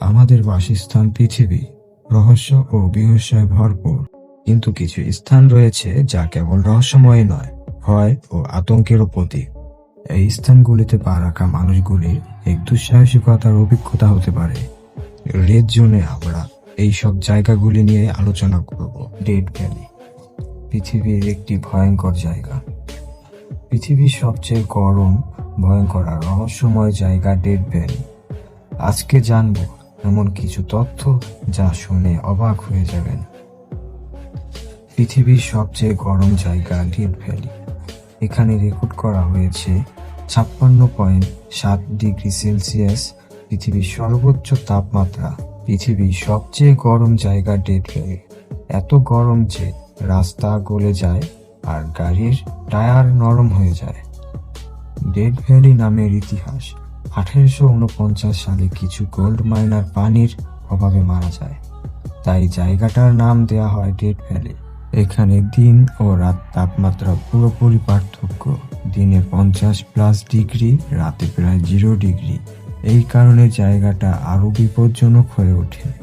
আমাদের বাসস্থান পৃথিবী, রহস্য ও বিহস্যয় ভরপুর। কিন্তু কিছু স্থান রয়েছে যা কেবল রহস্যময় নয়, ভয় ও আতঙ্কেরও প্রতীক। এই স্থানগুলিতে পা রাখা মানুষগুলির এক দুঃসাহসিকতার অভিজ্ঞতা হতে পারে। রেড জোনে আমরা এই সব জায়গাগুলি নিয়ে আলোচনা করব ডেড ভ্যালি। পৃথিবীর একটি ভয়ঙ্কর জায়গা। পৃথিবীর সবচেয়ে গরম, ভয়ঙ্কর আর রহস্যময় জায়গা ডেড ভ্যালি। আজকে জানব এমন কিছু তথ্য যা শুনে অবাক হয়ে যাবেন। পৃথিবীর সবচেয়ে গরম জায়গা ডেড ভ্যালি। এখানে রেকর্ড করা হয়েছে ছাপ্পান্ন পয়েন্ট সাত ডিগ্রি সেলসিয়াস, পৃথিবীর সর্বোচ্চ তাপমাত্রা, পৃথিবীর সবচেয়ে গরম জায়গা ডেড ভ্যালি। এত গরম যে রাস্তা গলে যায় আর গাড়ির টায়ার নরম হয়ে যায়। ডেড ভ্যালি নামের ইতিহাস আঠারোশো উনপঞ্চাশ সালে কিছু গোল্ড মাইনার পানির অভাবে মারা যায়। তাই জায়গাটার নাম দেয়া হয় ডেড ভ্যালি এখানে দিন ও রাত তাপমাত্রা পুরোপুরি পার্থক্য। দিনে পঞ্চাশ প্লাস ডিগ্রি রাতে প্রায় জিরো ডিগ্রি এই কারণে জায়গাটা আরও বিপজ্জনক হয়ে ওঠে।